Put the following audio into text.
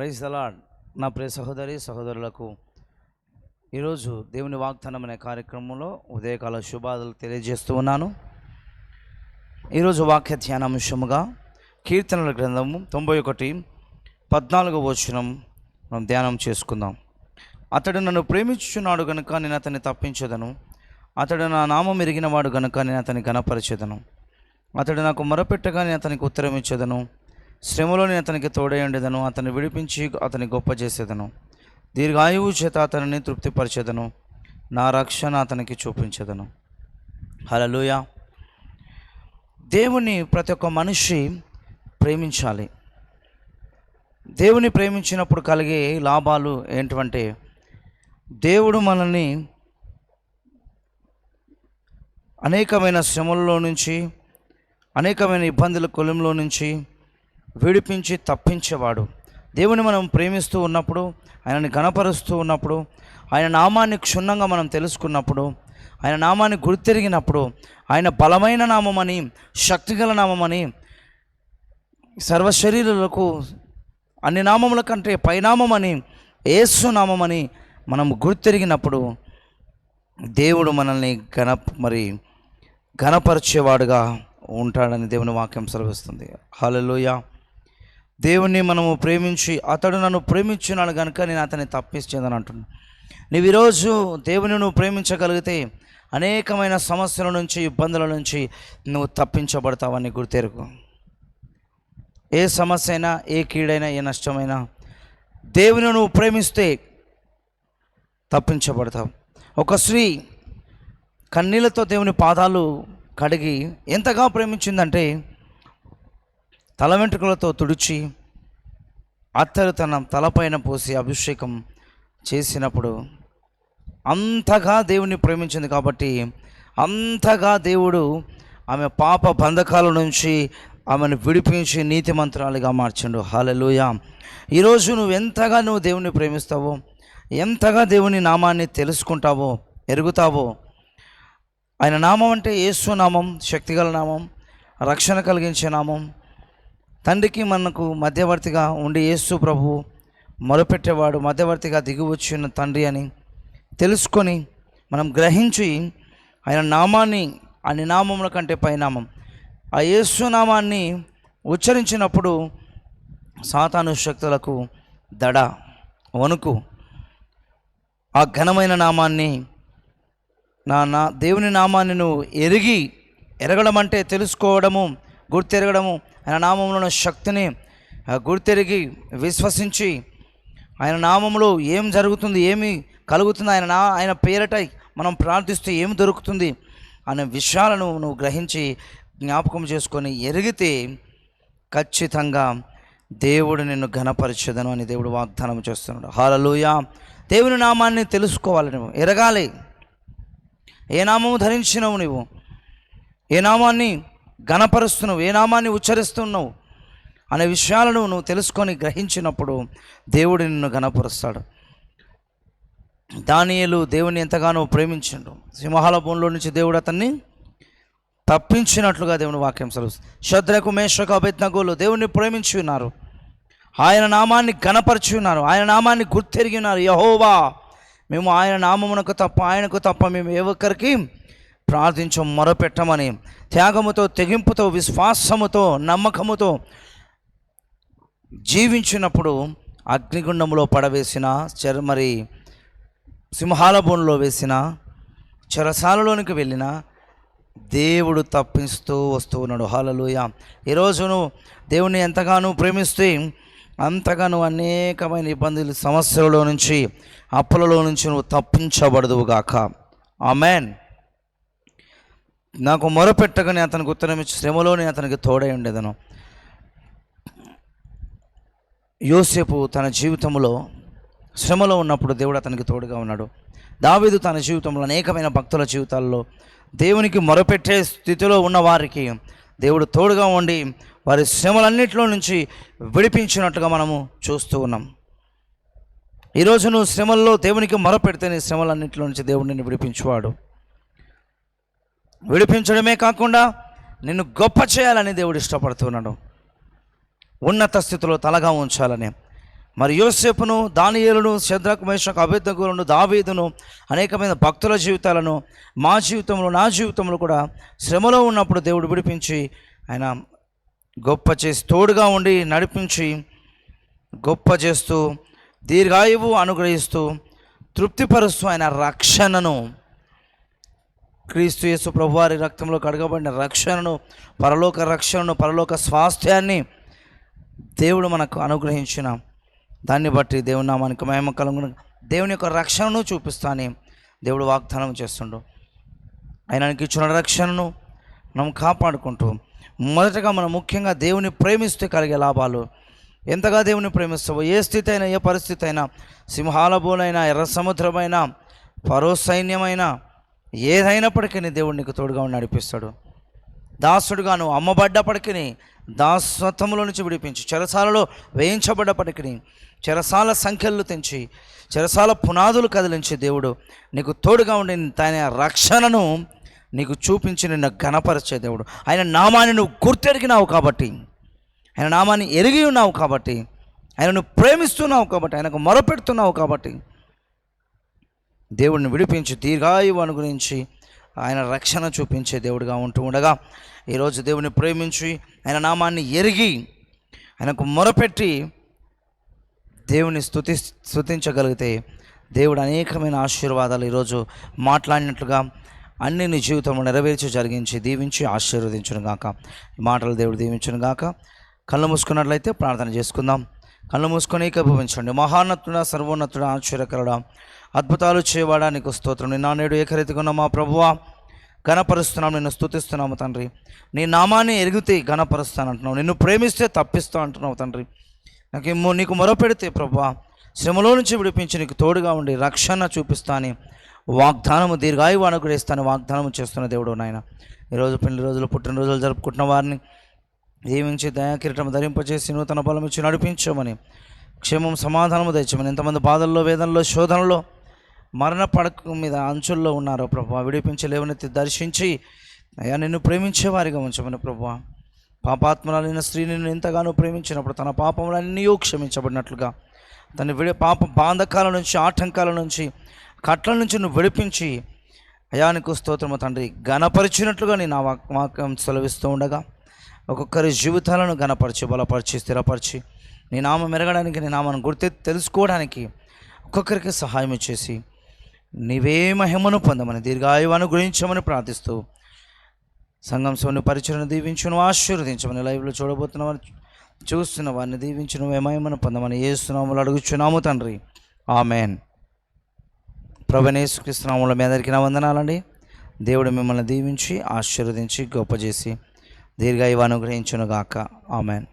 Praise అలాడ్ నా ప్రియ సహోదరి సహోదరులకు ఈరోజు దేవుని వాగ్దానం అనే కార్యక్రమంలో ఉదయకాల శుభాదులు తెలియజేస్తూ ఉన్నాను. ఈరోజు వాక్య ధ్యానాంశముగా కీర్తనల గ్రంథము తొంభై ఒకటి పద్నాలుగో వచనం మనం ధ్యానం చేసుకుందాం. అతడు నన్ను ప్రేమించుచున్నాడు గనుక నేను అతన్ని తప్పించదను. అతడు నా నామం ఎరిగినవాడు గనుక నేను అతని గణపరచెదను అతడు నాకు మొరపెట్టగా నేను అతనికి ఉత్తరం ఇచ్చేదను శ్రమలో నేను అతనికి తోడేయండేదను అతన్ని విడిపించి అతని గొప్ప చేసేదను. దీర్ఘాయువు చేత అతనిని తృప్తిపరిచేదను నా రక్షణ అతనికి చూపించేదను. హలలుయ దేవుని ప్రతి ఒక్క మనిషి ప్రేమించాలి. దేవుని ప్రేమించినప్పుడు కలిగే లాభాలు ఏంటంటే దేవుడు మనల్ని అనేకమైన శ్రమల్లో నుంచి అనేకమైన ఇబ్బందుల కొలంలో నుంచి విడిపించి తప్పించేవాడు. దేవుని మనం ప్రేమిస్తూ ఉన్నప్పుడు ఆయనని గణపరుస్తూ ఉన్నప్పుడు ఆయన నామాన్ని క్షుణ్ణంగా మనం తెలుసుకున్నప్పుడు ఆయన నామాన్ని గుర్తెరిగినప్పుడు ఆయన బలమైన నామమని శక్తిగల నామమని సర్వశరీరులకు అన్ని నామముల కంటే పైనామమని ఏసు నామమని మనం గుర్తెరిగినప్పుడు దేవుడు మనల్ని గణ మరి గణపరిచేవాడుగా ఉంటాడని దేవుని వాక్యం సెలవిస్తుంది. హల్లెలూయ. దేవుణ్ణి మనము ప్రేమించి అతడు నన్ను ప్రేమించున్నాడు కనుక నేను అతన్ని తప్పించేదని అంటున్నాను నువ్వు ఈరోజు దేవుని నువ్వు ప్రేమించగలిగితే అనేకమైన సమస్యల నుంచి ఇబ్బందుల నుంచి నువ్వు తప్పించబడతావని గుర్తెరుగు. ఏ సమస్య అయినా ఏ కీడైనా ఏ నష్టమైనా దేవుని నువ్వు ప్రేమిస్తే తప్పించబడతావు. ఒక స్త్రీ కన్నీళ్ళతో దేవుని పాదాలు కడిగి ఎంతగా ప్రేమించిందంటే తల వెంట్రుకలతో తుడిచి అత్తరు తన తలపైన పోసి అభిషేకం చేసినప్పుడు అంతగా దేవుని ప్రేమించింది కాబట్టి అంతగా దేవుడు ఆమె పాప బంధకాల నుంచి ఆమెను విడిపించి నీతిమంత్రాలుగా మార్చిండు. హాలెలుయ ఈరోజు నువ్వు ఎంతగా నువ్వు దేవుని ప్రేమిస్తావో ఎంతగా దేవుని నామాన్ని తెలుసుకుంటావో ఎరుగుతావో ఆయన నామం అంటే యేసు నామం శక్తిగల నామం రక్షణ కలిగించే నామం తండ్రికి మనకు మధ్యవర్తిగా ఉండి యేసు ప్రభు మొరపెట్టేవాడు మధ్యవర్తిగా దిగి వచ్చిన తండ్రి అని తెలుసుకొని మనం గ్రహించి ఆయన నామాన్ని ఆ నామముల కంటే పైనామం. ఆ యేసు నామాన్ని ఉచ్చరించినప్పుడు సాతాను శక్తులకు దడ వణుకు. ఆ ఘనమైన నామాన్ని నా నా దేవుని నామాన్ని నువ్వు ఎరిగి ఎరగడం అంటే తెలుసుకోవడము గుర్తెరగడము ఆయన నామంలో ఉన్న శక్తిని గుర్తెరిగి విశ్వసించి ఆయన నామంలో ఏం జరుగుతుంది ఏమి కలుగుతుంది ఆయన నా ఆయన పేరట మనం ప్రార్థిస్తే ఏమి దొరుకుతుంది అనే విషయాలను నువ్వు గ్రహించి జ్ఞాపకం చేసుకొని ఎరిగితే ఖచ్చితంగా దేవుడు నిన్ను ఘనపరచదను అని దేవుడు వాగ్దానం చేస్తున్నాడు. హాలలోయ దేవుని నామాన్ని తెలుసుకోవాలి నువ్వు ఎరగాలి. ఏ నామము ధరించినవు నువ్వు ఏ నామాన్ని ఘనపరుస్తున్నావు ఏ నామాన్ని ఉచ్చరిస్తున్నావు అనే విషయాలను నువ్వు తెలుసుకొని గ్రహించినప్పుడు దేవుడు నిన్ను ఘనపరుస్తాడు. దానియలు దేవుని ఎంతగానో ప్రేమించిండు. సింహాల భూమిలో నుంచి దేవుడు అతన్ని తప్పించినట్లుగా దేవుని వాక్యం సెలవు శద్రకు మేషకు అభిజ్ఞగోలు దేవుణ్ణి ప్రేమించి ఉన్నారు. ఆయన నామాన్ని గణపరిచి ఉన్నారు. ఆయన నామాన్ని గుర్తెరిగి ఉన్నారు. యహోవా మేము ఆయన నామమునకు తప్ప ఆయనకు తప్ప మేము ఏ ఒక్కరికి ప్రార్థించం మొరపెట్టమని త్యాగముతో తెగింపుతో విశ్వాసముతో నమ్మకముతో జీవించినప్పుడు అగ్నిగుండంలో పడవేసిన చెర మరి సింహాల బోన్లో వేసిన చెరసాలలోనికి వెళ్ళిన దేవుడు తప్పిస్తూ వస్తూ ఉన్నాడు. హాలలుయ ఈరోజు నువ్వు దేవుని ఎంతగానో ప్రేమిస్తే అంతగానో అనేకమైన ఇబ్బందులు సమస్యలలో నుంచి అప్పులలో నుంచి నువ్వు తప్పించబడదువుగాక ఆమెన్. నాకు మొరపెట్టగానే అతనికి ఉత్తరం ఇచ్చి శ్రమలోనే అతనికి తోడై ఉండేదను. యోసేపు తన జీవితంలో శ్రమలో ఉన్నప్పుడు దేవుడు అతనికి తోడుగా ఉన్నాడు. దావీదు తన జీవితంలో అనేకమైన భక్తుల జీవితాల్లో దేవునికి మొరపెట్టే స్థితిలో ఉన్న వారికి దేవుడు తోడుగా ఉండి వారి శ్రమలన్నింటిలో నుంచి విడిపించినట్టుగా మనము చూస్తూ ఉన్నాం. ఈరోజు నువ్వు శ్రమల్లో దేవునికి మొరపెడితే నీ శ్రమలన్నింటిలో నుంచి దేవుడు నిన్ను విడిపించువాడు. విడిపించడమే కాకుండా నిన్ను గొప్ప చేయాలని దేవుడు ఇష్టపడుతున్నాడు. ఉన్నత స్థితిలో తలగా ఉంచాలని. మరి యోసేపును దానియేలును శద్రకు మేషకు అభ్యర్థకులను దావీదును అనేకమైన భక్తుల జీవితాలను మా జీవితంలో నా జీవితంలో కూడా శ్రమలో ఉన్నప్పుడు దేవుడు విడిపించి ఆయన గొప్ప చేసి తోడుగా ఉండి నడిపించి గొప్ప చేస్తూ దీర్ఘాయువు అనుగ్రహిస్తూ తృప్తిపరుస్తూ ఆయన రక్షణను క్రీస్తు యేసు ప్రభువారి రక్తంలో కడగబడిన రక్షణను పరలోక రక్షణను పరలోక స్వాస్థ్యాన్ని దేవుడు మనకు అనుగ్రహించిన. దాన్ని బట్టి దేవుని నామానికి మేము కలుగు దేవుని యొక్క రక్షణను చూపిస్తాని దేవుడు వాగ్దానం చేస్తుండు. ఆయనకి ఇచ్చిన రక్షణను మనం కాపాడుకుంటూ మొదటగా మనం ముఖ్యంగా దేవుని ప్రేమిస్తే కలిగే లాభాలు. ఎంతగా దేవుని ప్రేమిస్తావో ఏ స్థితి అయినా ఏ పరిస్థితి అయినా సింహాల బోలైనా ఎర్ర సముద్రమైనా పరో సైన్యమైనా ఏదైనప్పటికీ దేవుడు నీకు తోడుగా ఉండి నడిపిస్తాడు. దాసుడుగా నువ్వు అమ్మబడ్డప్పటికీ దాసత్వంలో నుంచి విడిపించి. చెరసాలలో వేయించబడ్డప్పటికీ చెరసాల సంఖ్యలు తెంచి చెరసాల పునాదులు కదిలించి దేవుడు నీకు తోడుగా ఉండి తన రక్షణను నీకు చూపించి నిన్ను ఘనపరిచే దేవుడు. ఆయన నామాన్ని నువ్వు గుర్తెరిగినావు కాబట్టి ఆయన నామాన్ని ఎరిగి ఉన్నావు కాబట్టి ఆయనను ప్రేమిస్తున్నావు కాబట్టి ఆయనకు మొరపెడుతున్నావు కాబట్టి దేవుడిని విడిపించి దీర్ఘాయువు అనుగురించి ఆయన రక్షణ చూపించే దేవుడిగా ఉంటూ ఉండగా ఈరోజు దేవుని ప్రేమించి ఆయన నామాన్ని ఎరిగి ఆయనకు మొరపెట్టి దేవుని స్థుతి స్థుతించగలిగితే దేవుడు అనేకమైన ఆశీర్వాదాలు ఈరోజు మాట్లాడినట్లుగా అన్ని నీ జీవితంలో నెరవేర్చి జరిగించి దీవించి ఆశీర్వదించును గాక మాటలు దేవుడు దీవించును గాక కళ్ళు మూసుకున్నట్లయితే ప్రార్థన చేసుకుందాం. కళ్ళు మూసుకొని ఏకీభవించండి. మహాన్నతుడా సర్వోన్నతుడ ఆశ్చర్యకరుడా అద్భుతాలు చేయవాడా నీకు స్తోత్రం. నిన్న నేడు ఏకరీతిగా ఉన్న మా ప్రభువ ఘనపరుస్తున్నాం నిన్ను స్థుతిస్తున్నాము తండ్రి. నీ నామాన్ని ఎరిగితే ఘనపరుస్తాను అంటున్నావు నిన్ను ప్రేమిస్తే తప్పిస్తా అంటున్నావు తండ్రి. నాకు నీకు మొరపెడితే ప్రభా శ్రమలో నుంచి విడిపించి నీకు తోడుగా ఉండి రక్షణ చూపిస్తాని వాగ్దానము దీర్ఘాయువాణకుడు ఇస్తాను వాగ్దానము చేస్తున్న దేవుడు నాయన. ఈరోజు పెళ్ళి రోజులు పుట్టినరోజులు జరుపుకుంటున్న వారిని దీవించి దయాకిరీటం ధరింపచేసి నూతన బలం ఇచ్చి నడిపించమని. క్షేమం సమాధానము తెచ్చమని ఎంతమంది బాధల్లో వేదనలో శోధనలో మరణ పడక మీద అంచుల్లో ఉన్నారో ప్రభు. విడిపించి లేవనెత్తి దర్శించి అయ్యా నిన్ను ప్రేమించే వారిగా ఉంచమని ప్రభు. పాపాత్మలైన స్త్రీ నిన్ను ఎంతగానో ప్రేమించినప్పుడు తన పాపములన్నీ క్షమించబడినట్లుగా. తన విడి పాప బాంధకాల నుంచి ఆటంకాల నుంచి కట్ల నుంచి నువ్వు విడిపించి అయానికి స్తోత్రము తండ్రి ఘనపరిచినట్లుగా నేను ఆ వాక్యం సెలవిస్తూ ఉండగా ఒక్కొక్కరి జీవితాలను ఘనపరిచి బలపరిచి స్థిరపరిచి నీ నామం మెరగడానికి నీ నామను గుర్తి తెలుసుకోవడానికి ఒక్కొక్కరికి సహాయం చేసి నీవే మహిమను పొందమని దీర్ఘాయువాను గురించమని ప్రార్థిస్తూ సంఘం సోని పరిచయను దీవించును ఆశీర్వదించమని లైవ్లో చూడబోతున్న వారిని చూస్తున్న వారిని దీవించును మహిమను పొందమని ఏస్తున్నాములు అడుగుచున్నాము తండ్రి. ఆమెన్. ప్రభనేసుకృష్ణాముల మీ అందరికీ నా వందనాలండి. దేవుడు మిమ్మల్ని దీవించి ఆశీర్వదించి గొప్ప చేసి దీర్ఘాయువు అనుగ్రహించును గాక ఆమెన్.